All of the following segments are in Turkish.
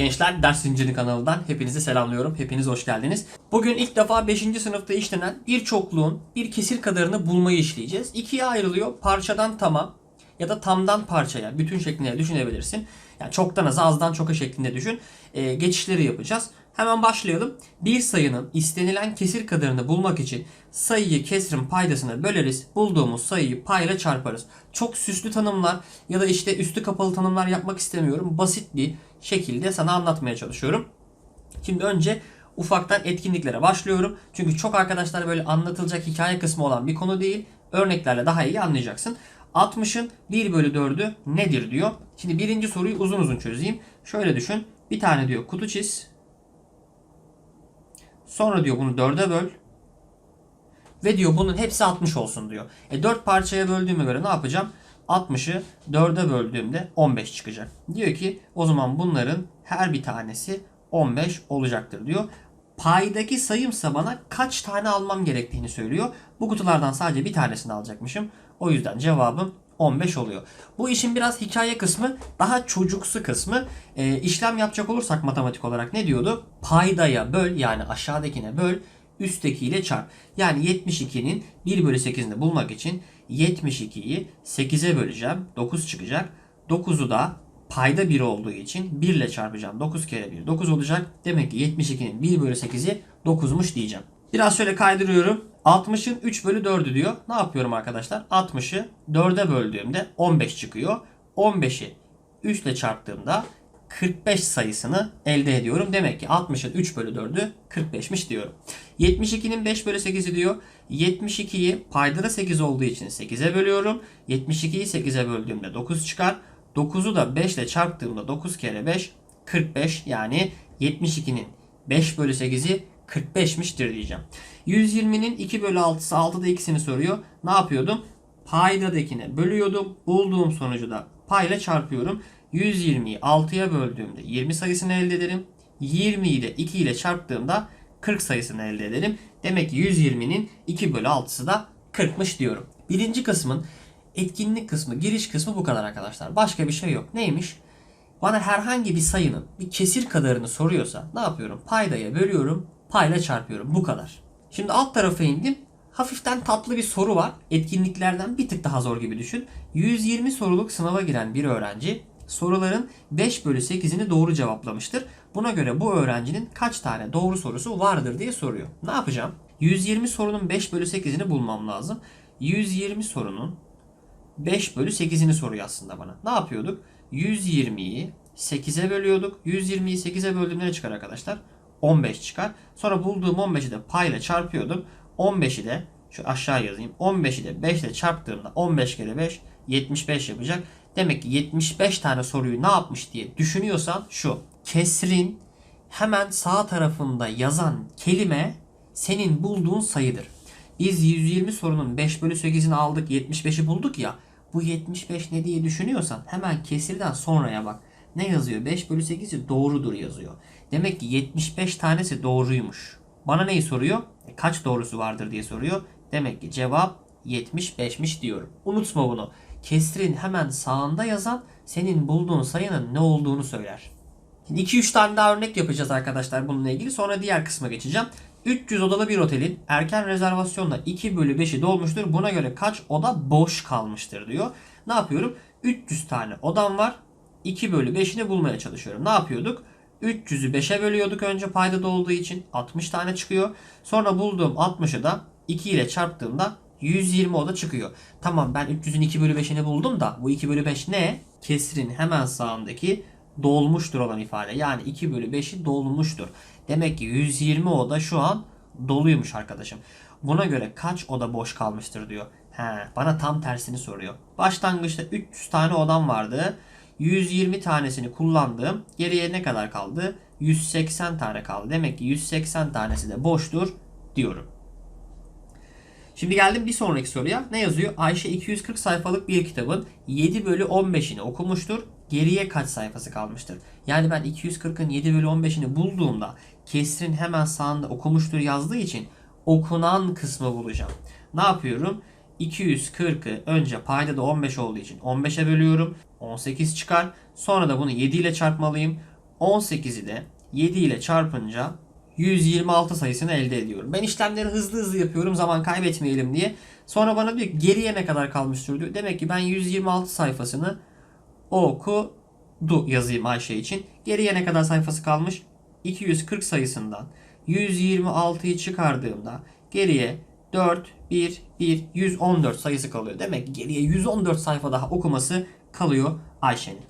Gençler Ders Zinciri kanalından hepinizi selamlıyorum. Hepiniz hoş geldiniz. Bugün ilk defa 5. sınıfta işlenen bir çokluğun bir kesir kadarını bulmayı işleyeceğiz. İkiye ayrılıyor. Parçadan tama ya da tamdan parçaya, bütün şeklinde düşünebilirsin. Yani çoktan aza, azdan çoka şeklinde düşün. Ee, geçişleri yapacağız. Hemen başlayalım. Bir sayının istenilen kesir kadarını bulmak için sayıyı kesrin paydasına böleriz. Bulduğumuz sayıyı payla çarparız. Çok süslü tanımlar ya da işte üstü kapalı tanımlar yapmak istemiyorum. Basit bir şekilde sana anlatmaya çalışıyorum. Şimdi önce ufaktan etkinliklere başlıyorum. Çünkü çok arkadaşlar böyle anlatılacak hikaye kısmı olan bir konu değil. Örneklerle daha iyi anlayacaksın. 60'ın 1 bölü 4'ü nedir diyor. Şimdi birinci soruyu uzun uzun çözeyim. Şöyle düşün. Bir tane diyor kutu çiz. Sonra diyor bunu 4'e böl. Ve diyor bunun hepsi 60 olsun diyor. E 4 parçaya böldüğüme göre ne yapacağım? 60'ı 4'e böldüğümde 15 çıkacak. Diyor ki o zaman bunların her bir tanesi 15 olacaktır diyor. Paydaki sayımsa bana kaç tane almam gerektiğini söylüyor. Bu kutulardan sadece bir tanesini alacakmışım. O yüzden cevabım 15 oluyor. Bu işin biraz hikaye kısmı, daha çocuksu kısmı. E, işlem yapacak olursak matematik olarak ne diyordu? Paydaya böl yani aşağıdakine böl, üsttekiyle çarp. Yani 72'nin 1 bölü 8'ini bulmak için 72'yi 8'e böleceğim. 9 çıkacak. 9'u da payda 1 olduğu için 1 ile çarpacağım. 9 kere 1 9 olacak. Demek ki 72'nin 1 bölü 8'i 9'muş diyeceğim. Biraz şöyle kaydırıyorum. 60'ın 3 bölü 4'ü diyor. Ne yapıyorum arkadaşlar? 60'ı 4'e böldüğümde 15 çıkıyor. 15'i 3 ile çarptığımda 45 sayısını elde ediyorum. Demek ki 60'ın 3 bölü 4'ü 45'miş diyorum. 72'nin 5 bölü 8'i diyor. 72'yi payda da 8 olduğu için 8'e bölüyorum. 72'yi 8'e böldüğümde 9 çıkar. 9'u da 5 ile çarptığımda 9 kere 5 45 yani 72'nin 5 bölü 8'i 45'miştir diyeceğim. 120'nin 2 bölü 6'sı 6'da ikisini soruyor. Ne yapıyordum? Paydadakine bölüyordum. Bulduğum sonucu da payla çarpıyorum. 120'yi 6'ya böldüğümde 20 sayısını elde ederim. 20'yi de 2 ile çarptığımda 40 sayısını elde ederim. Demek ki 120'nin 2 bölü 6'sı da 40'mış diyorum. Birinci kısmın etkinlik kısmı, giriş kısmı bu kadar arkadaşlar. Başka bir şey yok. Neymiş? Bana herhangi bir sayının bir kesir kadarını soruyorsa ne yapıyorum? Paydaya bölüyorum, payla çarpıyorum. Bu kadar. Şimdi alt tarafa indim. Hafiften tatlı bir soru var. Etkinliklerden bir tık daha zor gibi düşün. 120 soruluk sınava giren bir öğrenci soruların 5 bölü 8'ini doğru cevaplamıştır. Buna göre bu öğrencinin kaç tane doğru sorusu vardır diye soruyor. Ne yapacağım? 120 sorunun 5 bölü 8'ini bulmam lazım. 120 sorunun 5 bölü 8'ini soruyor aslında bana. Ne yapıyorduk? 120'yi 8'e bölüyorduk. 120'yi 8'e böldüğümde ne çıkar arkadaşlar? 15 çıkar. Sonra bulduğum 15'i de payla çarpıyordum. 15'i de şu aşağı yazayım. 15'i de 5 ile çarptığımda 15 kere 5 75 yapacak. Demek ki 75 tane soruyu ne yapmış diye düşünüyorsan şu. Kesrin hemen sağ tarafında yazan kelime senin bulduğun sayıdır. Biz 120 sorunun 5 bölü 8'ini aldık 75'i bulduk ya. Bu 75 ne diye düşünüyorsan hemen kesirden sonraya bak. Ne yazıyor? 5 bölü 8'i doğrudur yazıyor. Demek ki 75 tanesi doğruymuş. Bana neyi soruyor? E, kaç doğrusu vardır diye soruyor. Demek ki cevap 75'miş diyorum. Unutma bunu. Kesrin hemen sağında yazan senin bulduğun sayının ne olduğunu söyler. 2-3 tane daha örnek yapacağız arkadaşlar bununla ilgili. Sonra diğer kısma geçeceğim. 300 odalı bir otelin erken rezervasyonla 2 bölü 5'i dolmuştur. Buna göre kaç oda boş kalmıştır diyor. Ne yapıyorum? 300 tane odam var. 2 bölü 5'ini bulmaya çalışıyorum. Ne yapıyorduk? 300'ü 5'e bölüyorduk önce paydada olduğu için 60 tane çıkıyor. Sonra bulduğum 60'ı da 2 ile çarptığımda 120 oda çıkıyor. Tamam ben 300'ün 2 bölü 5'ini buldum da bu 2 bölü 5 ne? Kesrin hemen sağındaki dolmuştur olan ifade. Yani 2 bölü 5'i dolmuştur. Demek ki 120 oda şu an doluymuş arkadaşım. Buna göre kaç oda boş kalmıştır diyor. He, bana tam tersini soruyor. Başlangıçta 300 tane odam vardı. 120 tanesini kullandım. Geriye ne kadar kaldı? 180 tane kaldı. Demek ki 180 tanesi de boştur diyorum. Şimdi geldim bir sonraki soruya. Ne yazıyor? Ayşe 240 sayfalık bir kitabın 7 bölü 15'ini okumuştur. Geriye kaç sayfası kalmıştır? Yani ben 240'ın 7 bölü 15'ini bulduğumda kesrin hemen sağında okumuştur yazdığı için okunan kısmı bulacağım. Ne yapıyorum? 240'ı önce payda da 15 olduğu için 15'e bölüyorum. 18 çıkar. Sonra da bunu 7 ile çarpmalıyım. 18'i de 7 ile çarpınca 126 sayısını elde ediyorum. Ben işlemleri hızlı hızlı yapıyorum zaman kaybetmeyelim diye. Sonra bana diyor ki geriye ne kadar kalmıştır diyor. Demek ki ben 126 sayfasını okudu yazayım Ayşe için. Geriye ne kadar sayfası kalmış? 240 sayısından 126'yı çıkardığımda geriye 4, 1, 1, 114 sayısı kalıyor. Demek ki geriye 114 sayfa daha okuması kalıyor Ayşe'nin.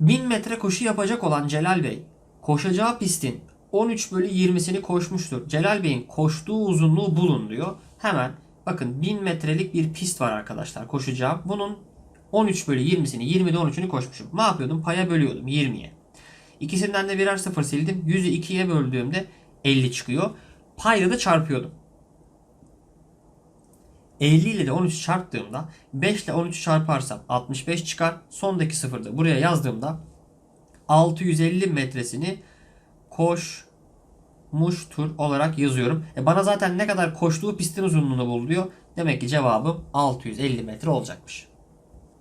1000 metre koşu yapacak olan Celal Bey, koşacağı pistin 13 bölü 20'sini koşmuştur. Celal Bey'in koştuğu uzunluğu bulun diyor. Hemen bakın 1000 metrelik bir pist var arkadaşlar koşacağım. Bunun 13 bölü 20'sini 20'de 13'ünü koşmuşum. Ne yapıyordum? Paya bölüyordum 20'ye. İkisinden de birer sıfır sildim. 100'ü 2'ye böldüğümde 50 çıkıyor. Payla da çarpıyordum. 50 ile de 13'ü çarptığımda 5 ile 13'ü çarparsam 65 çıkar. Sondaki sıfırı da buraya yazdığımda 650 metresini koşmuştur olarak yazıyorum. E bana zaten ne kadar koştuğu pistin uzunluğunu bul diyor. Demek ki cevabım 650 metre olacakmış.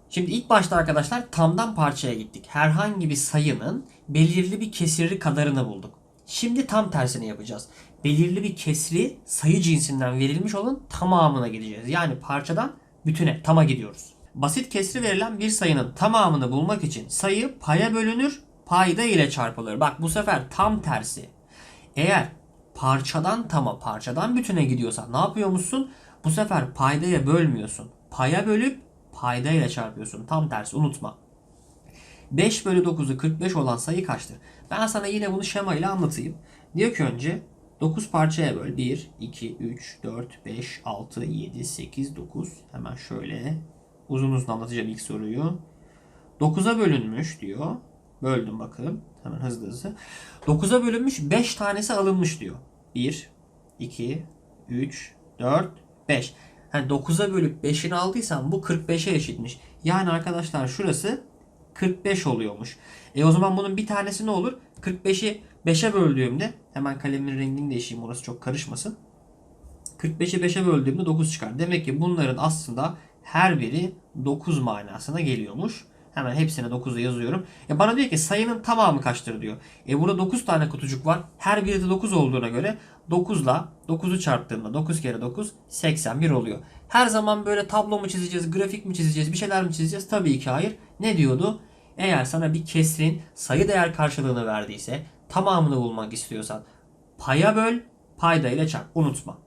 Şimdi ilk başta arkadaşlar tamdan parçaya gittik. Herhangi bir sayının belirli bir kesiri kadarını bulduk. Şimdi tam tersini yapacağız. Belirli bir kesri sayı cinsinden verilmiş olan tamamına gideceğiz. Yani parçadan bütüne, tama gidiyoruz. Basit kesri verilen bir sayının tamamını bulmak için sayı paya bölünür, payda ile çarpılır. Bak bu sefer tam tersi. Eğer parçadan tama, parçadan bütüne gidiyorsan ne yapıyormuşsun? Bu sefer paydaya bölmüyorsun. Paya bölüp payda ile çarpıyorsun. Tam tersi unutma. 5 bölü 9'u 45 olan sayı kaçtır? Ben sana yine bunu şema ile anlatayım. Diyor ki önce 9 parçaya böl. 1, 2, 3, 4, 5, 6, 7, 8, 9. Hemen şöyle uzun uzun anlatacağım ilk soruyu. 9'a bölünmüş diyor. Böldüm bakın. Hemen hızlı hızlı. 9'a bölünmüş 5 tanesi alınmış diyor. 1, 2, 3, 4, 5. Yani 9'a bölüp 5'ini aldıysan bu 45'e eşitmiş. Yani arkadaşlar şurası 45 oluyormuş. E o zaman bunun bir tanesi ne olur? 45'i 5'e böldüğümde hemen kalemin rengini değişeyim orası çok karışmasın. 45'i 5'e böldüğümde 9 çıkar. Demek ki bunların aslında her biri 9 manasına geliyormuş. Hemen hepsine 9'u yazıyorum. E bana diyor ki sayının tamamı kaçtır diyor. E burada 9 tane kutucuk var. Her biri de 9 olduğuna göre 9 ile 9'u çarptığımda 9 kere 9 81 oluyor. Her zaman böyle tablo mu çizeceğiz, grafik mi çizeceğiz, bir şeyler mi çizeceğiz? Tabii ki hayır. Ne diyordu? Eğer sana bir kesrin sayı değer karşılığını verdiyse tamamını bulmak istiyorsan paya böl, payda ile çarp. Unutma.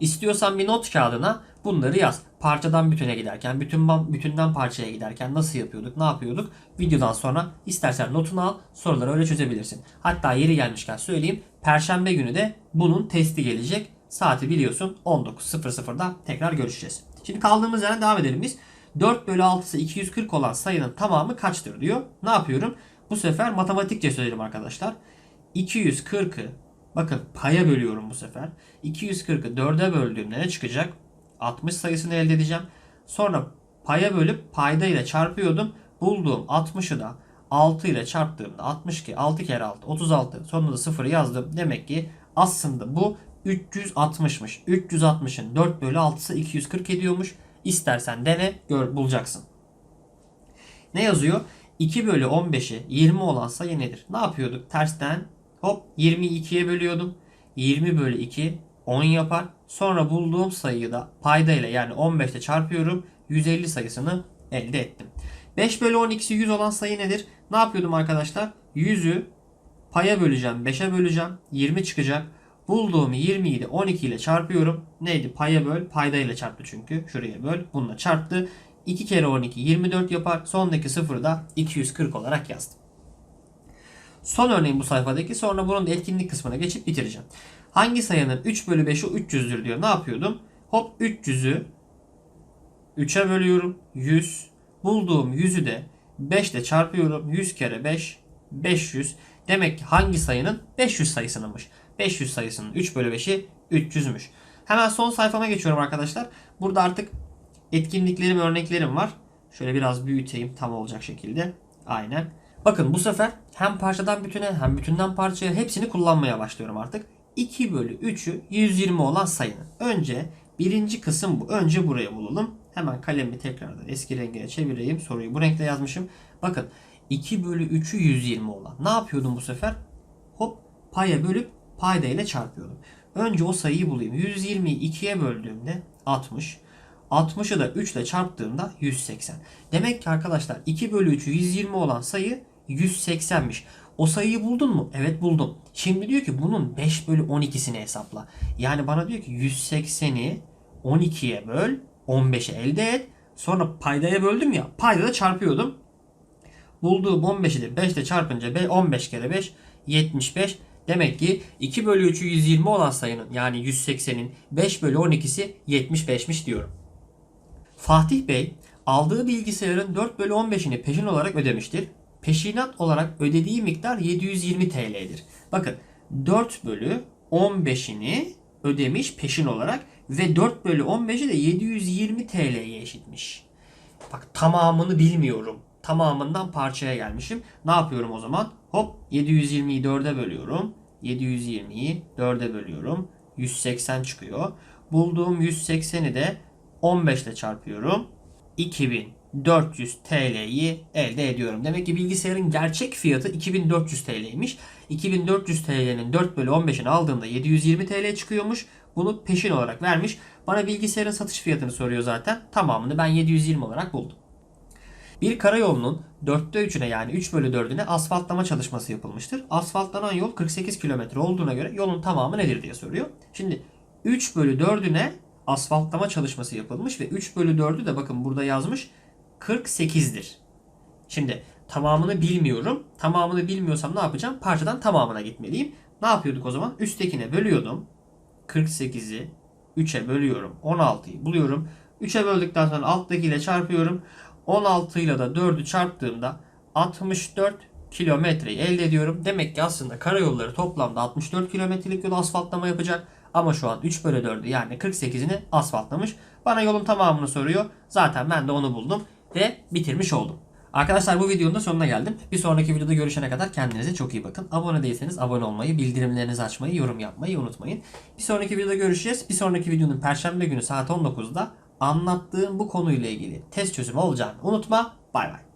İstiyorsan bir not kağıdına bunları yaz. Parçadan bütüne giderken, bütün bütünden parçaya giderken nasıl yapıyorduk, ne yapıyorduk? Videodan sonra istersen notunu al, soruları öyle çözebilirsin. Hatta yeri gelmişken söyleyeyim. Perşembe günü de bunun testi gelecek. Saati biliyorsun 19.00'da tekrar görüşeceğiz. Şimdi kaldığımız yerden devam edelim biz. 4 bölü 6'sı 240 olan sayının tamamı kaçtır diyor. Ne yapıyorum? Bu sefer matematikçe söyleyelim arkadaşlar. 240'ı bakın paya bölüyorum bu sefer. 240'ı 4'e böldüğümde ne çıkacak? 60 sayısını elde edeceğim. Sonra paya bölüp payda ile çarpıyordum. Bulduğum 60'ı da 6 ile çarptığımda 62 6 kere 6 36 sonunda da 0 yazdım. Demek ki aslında bu 360'mış. 360'ın 4 bölü 6'sı 240 ediyormuş. İstersen dene gör bulacaksın. Ne yazıyor? 2 bölü 15'i 20 olan sayı nedir? Ne yapıyorduk? Tersten hop 22'ye bölüyordum. 20 bölü 2 10 yapar. Sonra bulduğum sayıyı da payda ile yani 15 ile çarpıyorum. 150 sayısını elde ettim. 5 bölü 12'si 100 olan sayı nedir? Ne yapıyordum arkadaşlar? 100'ü paya böleceğim. 5'e böleceğim. 20 çıkacak. Bulduğum 20'yi de 12 ile çarpıyorum. Neydi? Paya böl. Payda ile çarptı çünkü. Şuraya böl. Bununla çarptı. 2 kere 12 24 yapar. Sondaki sıfırı da 240 olarak yazdım. Son örneğin bu sayfadaki. Sonra bunun da etkinlik kısmına geçip bitireceğim. Hangi sayının 3 bölü 5'i 300'dür diyor. Ne yapıyordum? Hop 300'ü 3'e bölüyorum. 100. Bulduğum 100'ü de 5 ile çarpıyorum. 100 kere 5 500. Demek ki hangi sayının 500 sayısınınmış. 500 sayısının 3 bölü 5'i 300'müş. Hemen son sayfama geçiyorum arkadaşlar. Burada artık etkinliklerim, örneklerim var. Şöyle biraz büyüteyim tam olacak şekilde. Aynen. Bakın bu sefer hem parçadan bütüne hem bütünden parçaya hepsini kullanmaya başlıyorum artık. 2 bölü 3'ü 120 olan sayının. Önce birinci kısım bu. Önce buraya bulalım. Hemen kalemi tekrardan eski rengine çevireyim. Soruyu bu renkle yazmışım. Bakın 2 bölü 3'ü 120 olan. Ne yapıyordum bu sefer? Hop paya bölüp payda ile çarpıyordum. Önce o sayıyı bulayım. 120'yi 2'ye böldüğümde 60. 60'ı da 3 ile çarptığımda 180. Demek ki arkadaşlar 2 bölü 3'ü 120 olan sayı 180'miş. O sayıyı buldun mu? Evet buldum. Şimdi diyor ki bunun 5 bölü 12'sini hesapla. Yani bana diyor ki 180'i 12'ye böl 15'e elde et. Sonra paydaya böldüm ya. Payda da çarpıyordum. Bulduğum 15'i de 5 ile çarpınca be- 15 kere 5 75. Demek ki 2 bölü 3'ü 120 olan sayının yani 180'in 5 bölü 12'si 75'miş diyorum. Fatih Bey aldığı bilgisayarın 4 bölü 15'ini peşin olarak ödemiştir. Peşinat olarak ödediği miktar 720 TL'dir. Bakın 4 bölü 15'ini ödemiş peşin olarak ve 4 bölü 15'i de 720 TL'ye eşitmiş. Bak tamamını bilmiyorum. Tamamından parçaya gelmişim. Ne yapıyorum o zaman? Hop 720'yi 4'e bölüyorum. 720'yi 4'e bölüyorum. 180 çıkıyor. Bulduğum 180'i de 15 ile çarpıyorum. 2400 TL'yi elde ediyorum. Demek ki bilgisayarın gerçek fiyatı 2400 TL'ymiş. 2400 TL'nin 4 bölü 15'ini aldığımda 720 TL çıkıyormuş. Bunu peşin olarak vermiş. Bana bilgisayarın satış fiyatını soruyor zaten. Tamamını ben 720 olarak buldum. Bir karayolunun 4'te 3'üne yani 3 bölü 4'üne asfaltlama çalışması yapılmıştır. Asfaltlanan yol 48 kilometre olduğuna göre yolun tamamı nedir diye soruyor. Şimdi 3 bölü 4'üne asfaltlama çalışması yapılmış ve 3 bölü 4'ü de bakın burada yazmış 48'dir. Şimdi tamamını bilmiyorum. Tamamını bilmiyorsam ne yapacağım? Parçadan tamamına gitmeliyim. Ne yapıyorduk o zaman? Üsttekine bölüyordum. 48'i 3'e bölüyorum. 16'yı buluyorum. 3'e böldükten sonra alttakiyle çarpıyorum. 16 ile de 4'ü çarptığımda 64 kilometreyi elde ediyorum. Demek ki aslında karayolları toplamda 64 kilometrelik yol asfaltlama yapacak. Ama şu an 3 bölü 4'ü yani 48'ini asfaltlamış. Bana yolun tamamını soruyor. Zaten ben de onu buldum ve bitirmiş oldum. Arkadaşlar bu videonun da sonuna geldim. Bir sonraki videoda görüşene kadar kendinize çok iyi bakın. Abone değilseniz abone olmayı, bildirimlerinizi açmayı, yorum yapmayı unutmayın. Bir sonraki videoda görüşeceğiz. Bir sonraki videonun perşembe günü saat 19'da anlattığım bu konuyla ilgili test çözümü olacağını unutma. Bay bay.